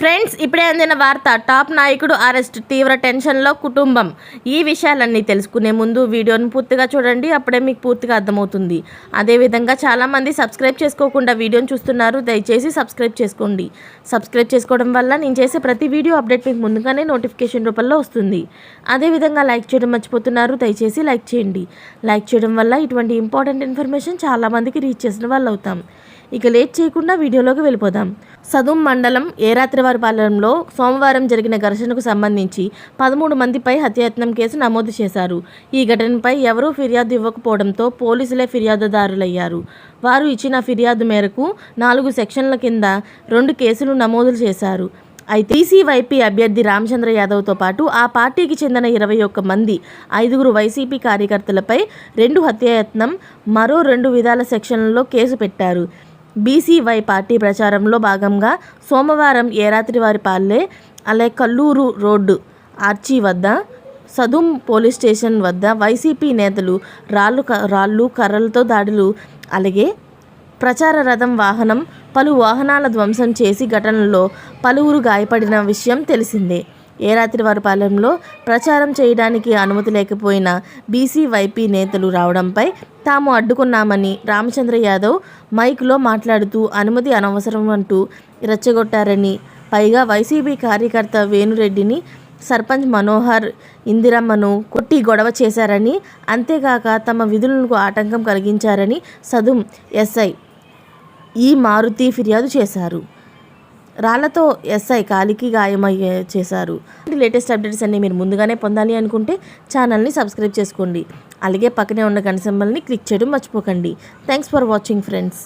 Friends ఇప్పుడే అందిన వార్త టాప్ నాయకుడు అరెస్ట్ తీవ్ర టెన్షన్లో కుటుంబం. ఈ విషయాలన్నీ తెలుసుకునే ముందు వీడియోను పూర్తిగా చూడండి అప్పుడే మీకు పూర్తిగా అర్థమవుతుంది. అదేవిధంగా చాలామంది సబ్స్క్రైబ్ చేసుకోకుండా వీడియోను చూస్తున్నారు దయచేసి సబ్స్క్రైబ్ చేసుకోండి. సబ్స్క్రైబ్ చేసుకోవడం వల్ల నేను చేసే ప్రతి వీడియో అప్డేట్ మీకు ముందుగానే నోటిఫికేషన్ రూపంలో వస్తుంది. అదేవిధంగా లైక్ చేయడం మర్చిపోతున్నారు దయచేసి లైక్ చేయండి. లైక్ చేయడం వల్ల ఇటువంటి ఇంపార్టెంట్ ఇన్ఫర్మేషన్ చాలామందికి రీచ్ చేసిన వాళ్ళు అవుతాం ఇక లేట్ చేయకుండా వీడియోలోకి వెళ్ళిపోదాం. సదుం మండలం ఏరాత్రివారిపాలెంలో సోమవారం జరిగిన ఘర్షణకు సంబంధించి పదమూడు మందిపై హత్యాయత్నం కేసు నమోదు చేశారు. ఈ ఘటనపై ఎవరూ ఫిర్యాదు ఇవ్వకపోవడంతో పోలీసులే ఫిర్యాదుదారులయ్యారు. వారు ఇచ్చిన ఫిర్యాదు మేరకు నాలుగు సెక్షన్ల కింద రెండు కేసులు నమోదు చేశారు. అయితే ఈసీవైపీ అభ్యర్థి రామచంద్ర యాదవ్తో పాటు ఆ పార్టీకి చెందిన ఇరవై ఒక్క మంది ఐదుగురు వైసీపీ కార్యకర్తలపై రెండు హత్యాయత్నం మరో రెండు విధాల సెక్షన్లలో కేసు పెట్టారు. బీసీవై పార్టీ ప్రచారంలో భాగంగా సోమవారం ఏరాత్రివారిపాలె అలాగే కల్లూరు రోడ్డు ఆర్చి వద్ద సదుం పోలీస్ స్టేషన్ వద్ద వైసీపీ నేతలు రాళ్ళు క- రాళ్ళు కర్రలతో దాడులు. అలాగే ప్రచార రథం వాహనం పలు వాహనాల ధ్వంసం చేసి ఘటనలో పలువురు గాయపడిన విషయం తెలిసిందే. ఏ రాత్రి వారి పాలెంలో ప్రచారం చేయడానికి అనుమతి లేకపోయినా బీసీ వైపీ నేతలు రావడంపై తాము అడ్డుకున్నామని రామచంద్ర యాదవ్ మైక్లో మాట్లాడుతూ అనుమతి అనవసరం అంటూ రెచ్చగొట్టారని పైగా వైసీపీ కార్యకర్త వేణురెడ్డిని సర్పంచ్ మనోహర్ ఇందిరమ్మను కొట్టి గొడవ చేశారని అంతేకాక తమ విధులకు ఆటంకం కలిగించారని సదుం ఎస్ఐ ఈ మారుతి ఫిర్యాదు చేశారు. రాళ్ళతో ఎస్ఐ కాలికి గాయమయ్యే చేశారు. లేటెస్ట్ అప్డేట్స్ అన్ని మీరు ముందుగానే పొందాలి అనుకుంటే ఛానల్ని సబ్స్క్రైబ్ చేసుకోండి. అలాగే పక్కనే ఉన్న గంట సింబల్ని క్లిక్ చేయడం మర్చిపోకండి. Thanks for watching friends.